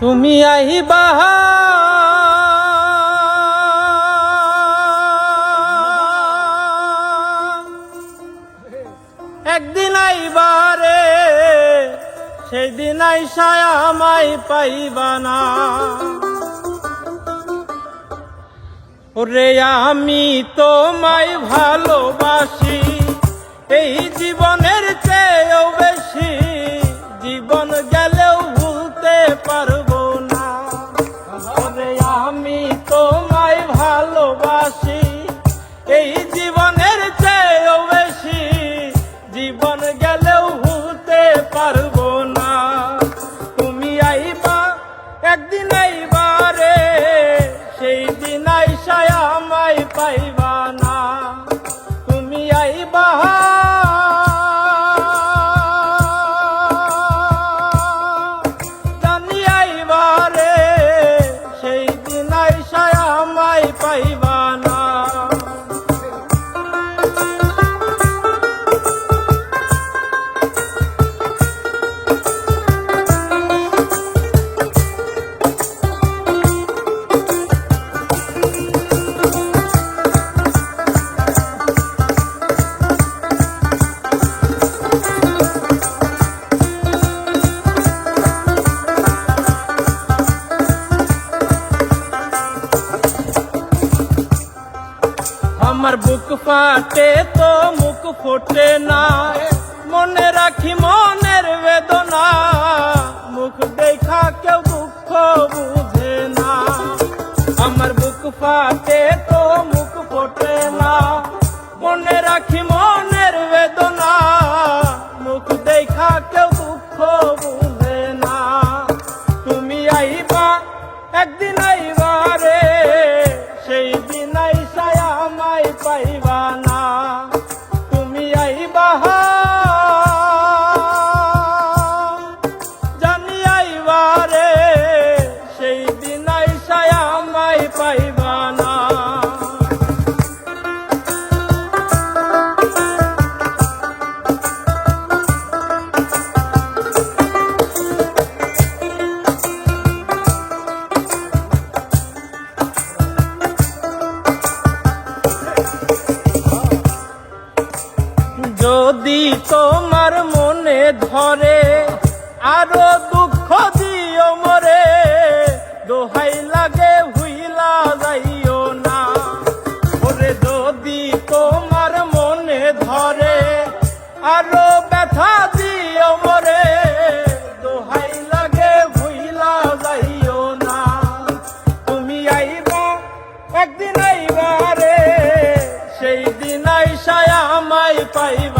তুমি আহিবা একদিন আইবারে সেই দিন আইসায় আমায় পাইবা না। ওরে আমি তোমায় ভালোবাসি, এই জীবনের বুক ফাটে তো মুখ ফোটে না। মনে রাখি মনের বেদনা। মুখ দেখা কেউ দুঃখ বুঝে না। আমার বুক ফাটে তো মুখ ফোটে না। মনে রাখি মনের বেদনা। মুখ দেখা কেউ দুঃখ বুঝে না। তুমি আইবা, একদিন আইবা আমায় পাইবা না তুমি আইবা জানি আইবা রে সেই পাইবা যদি তোমার মনে ধরে, আরও দুঃখ দিও মরে। দোহাই লাগে হুইলা যাইও না। ওরে যদি তোমার মনে ধরে, আরও ব্যথা দিও মরে। দোহাই লাগে হুইলা যাইও না। তুমি আইবা, একদিন আইবা রে। সেই দিন আইসায় আমায় পাইবা।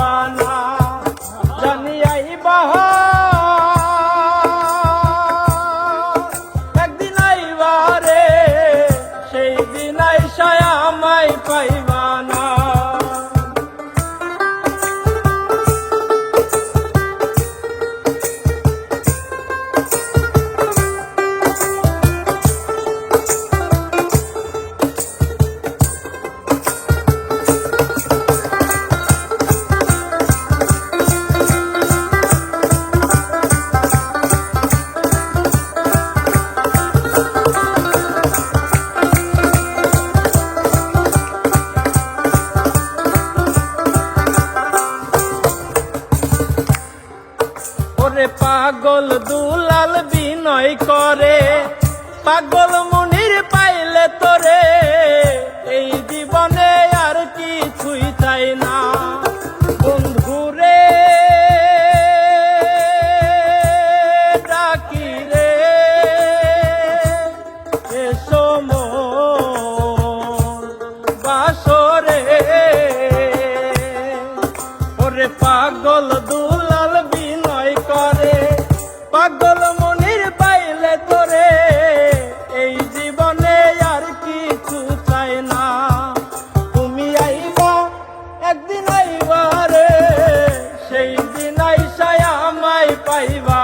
ওরে পাগল দুলাল বিনয় করে। পাগল মুনির পাইলে তোরে। এই জীবনে আর কিছুই চাই না। পাগল করে পাগল মনির না। তুমি একদিন আইবা সেই দিন আইসায় আমায় পাইবা।